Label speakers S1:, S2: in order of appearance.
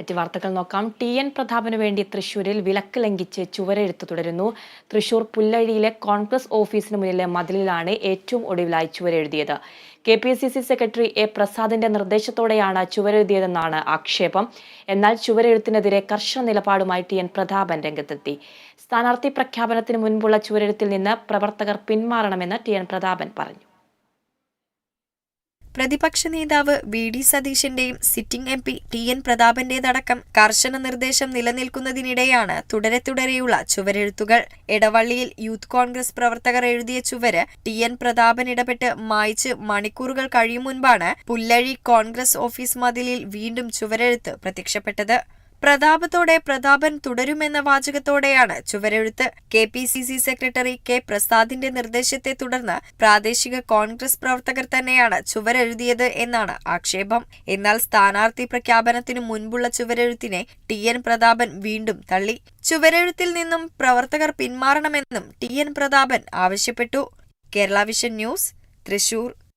S1: മറ്റ് വാർത്തകൾ നോക്കാം. ടി എൻ പ്രതാപന് വേണ്ടി തൃശൂരിൽ വിലക്ക് ലംഘിച്ച് ചുവരെഴുത്ത് തുടരുന്നു. തൃശൂർ പുല്ലഴിയിലെ കോൺഗ്രസ് ഓഫീസിന് മുന്നിലെ മതിലിലാണ് ഏറ്റവും ഒടുവിലായി ചുവരെഴുതിയത്. K P C C secretary A പ്രസാദിന്റെ നിർദ്ദേശത്തോടെയാണ് ചുവരെഴുതിയതെന്നാണ് ആക്ഷേപം. എന്നാൽ ചുവരെഴുത്തിനെതിരെ കർശന നിലപാടുമായി ടി എൻ പ്രതാപൻ രംഗത്തെത്തി. സ്ഥാനാർത്ഥി പ്രഖ്യാപനത്തിന് മുൻപുള്ള ചുവരെഴുത്തിൽ നിന്ന് പ്രവർത്തകർ പിന്മാറണമെന്ന് ടി എൻ പ്രതാപൻ പറഞ്ഞു.
S2: പ്രതിപക്ഷ നേതാവ് V D സതീശന്റെയും sitting M P T N പ്രതാപന്റേതടക്കം കർശന നിർദ്ദേശം നിലനിൽക്കുന്നതിനിടെയാണ് തുടരെ തുടരെയുള്ള ചുവരെഴുത്തുകൾ. ഇടവള്ളിയിൽ യൂത്ത് കോൺഗ്രസ് പ്രവർത്തകർ എഴുതിയ ചുവര് ടി എൻ പ്രതാപൻ ഇടപെട്ട് മായ്ച്ച് മണിക്കൂറുകൾ കഴിയും മുൻപാണ് പുല്ലഴി കോൺഗ്രസ് ഓഫീസ് മതിലിൽ വീണ്ടും ചുവരെഴുത്ത് പ്രത്യക്ഷപ്പെട്ടത്. പ്രതാപത്തോടെ പ്രതാപൻ തുടരുമെന്ന വാചകത്തോടെയാണ് ചുവരെഴുത്ത്. K P C C secretary K പ്രസാദിന്റെ നിർദ്ദേശത്തെ തുടർന്ന് പ്രാദേശിക കോൺഗ്രസ് പ്രവർത്തകർ തന്നെയാണ് ചുവരെഴുതിയത് എന്നാണ് ആക്ഷേപം. എന്നാൽ സ്ഥാനാർത്ഥി പ്രഖ്യാപനത്തിനു മുൻപുള്ള ചുവരെഴുത്തിനെ ടി എൻ പ്രതാപൻ വീണ്ടും തള്ളി. ചുവരെഴുത്തിൽ നിന്നും പ്രവർത്തകർ പിന്മാറണമെന്നും ടി എൻ പ്രതാപൻ ആവശ്യപ്പെട്ടു. Kerala vision news Thrissur.